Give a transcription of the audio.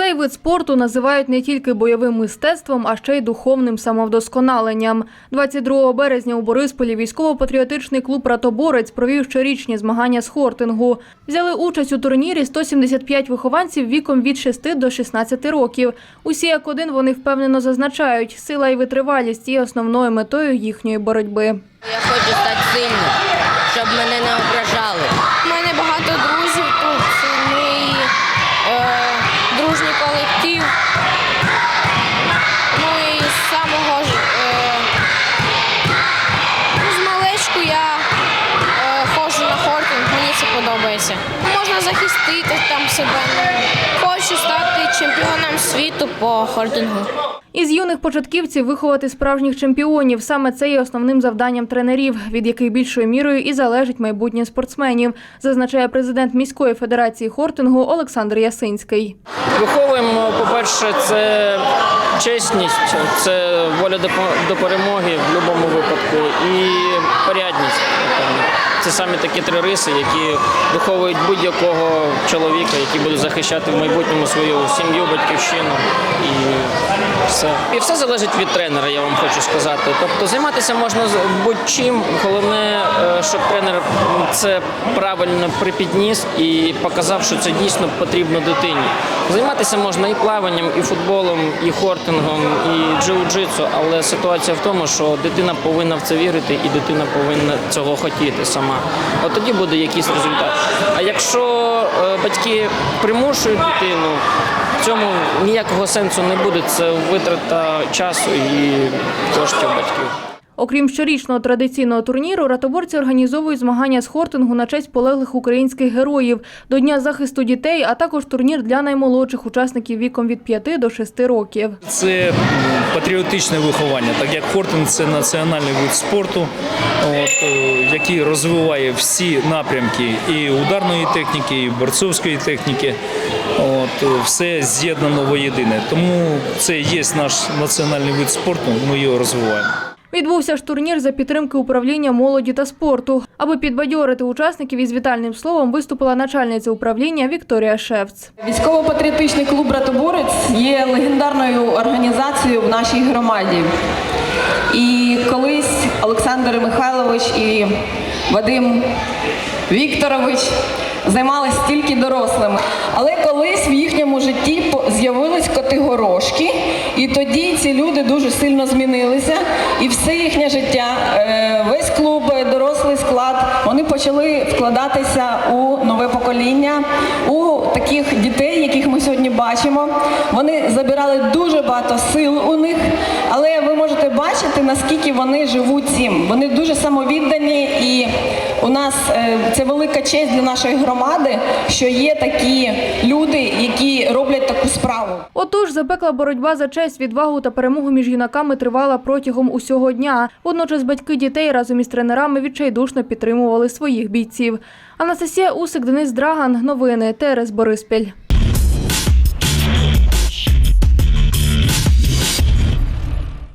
Цей вид спорту називають не тільки бойовим мистецтвом, а ще й духовним самовдосконаленням. 22 березня у Борисполі військово-патріотичний клуб Ратоборець провів щорічні змагання з хортингу. Взяли участь у турнірі 175 вихованців віком від 6 до 16 років. Усі як один вони впевнено зазначають, сила і витривалість є основною метою їхньої боротьби. Я хочу стати сильним, щоб мене не ображали. Це. Можна захистити там себе. Хочу стати чемпіоном світу по хортингу. Із юних початківців виховати справжніх чемпіонів. Саме це є основним завданням тренерів, від яких більшою мірою і залежить майбутнє спортсменів, зазначає президент міської федерації хортингу Олександр Ясинський. Виховуємо, по-перше, це чесність, це воля до, до перемоги в будь-якому випадку і. Це саме такі три риси, які виховують будь-якого чоловіка, який буде захищати в майбутньому свою сім'ю, батьківщину і все. І все залежить від тренера, я вам хочу сказати. Тобто займатися можна будь-чим. Головне, е, щоб тренер це правильно припідніс і показав, що це дійсно потрібно дитині. Займатися можна і плаванням, і футболом, і хортингом, і джиу-джитсу, але ситуація в тому, що дитина повинна в це вірити, і дитина повинна цього хотіти сама. От тоді буде якийсь результат. А якщо е, батьки примушують дитину, в цьому ніякого сенсу не буде. Це витрата часу і коштів батьків. Окрім щорічного традиційного турніру, ратоборці організовують змагання з хортингу на честь полеглих українських героїв до Дня захисту дітей, а також турнір для наймолодших учасників віком від 5 до 6 років. Це патріотичне виховання, так як хортинг – це національний вид спорту, от, е, який розвиває всі напрямки і ударної техніки, і борцовської техніки. От, е, все з'єднано воєдине. Тому це є наш національний вид спорту, ми його розвиваємо. Відбувся ж турнір за підтримки управління молоді та спорту. Аби підбадьорити учасників із вітальним словом, виступила начальниця управління Вікторія Шевц. Військово-патріотичний клуб Братоборець є легендарною організацією в нашій громаді. І колись Олександр Михайлович і Вадим Вікторович займалися тільки дорослими. Але колись в їхньому житті з'явились котигорошки, і тоді ці люди дуже сильно змінилися. І все їхнє життя, е, весь клуб, е, дорослий склад, вони почали вкладатися у нове покоління, у таких дітей, яких ми сьогодні бачимо. Вони забирали дуже багато сил у них, але ви можете бачити, наскільки вони живуть цим. Вони дуже самовіддані, і у нас е, це велика честь для нашої громади, що є такі люди, які роблять таку справу. Отож, запекла боротьба за честь, відвагу та перемогу між юнаками тривала протягом усього дня. Водночас батьки дітей разом із тренерами відчайдушно підтримували своїх бійців. Анастасія Усик, Денис Драган. Новини ТРС Бориспіль.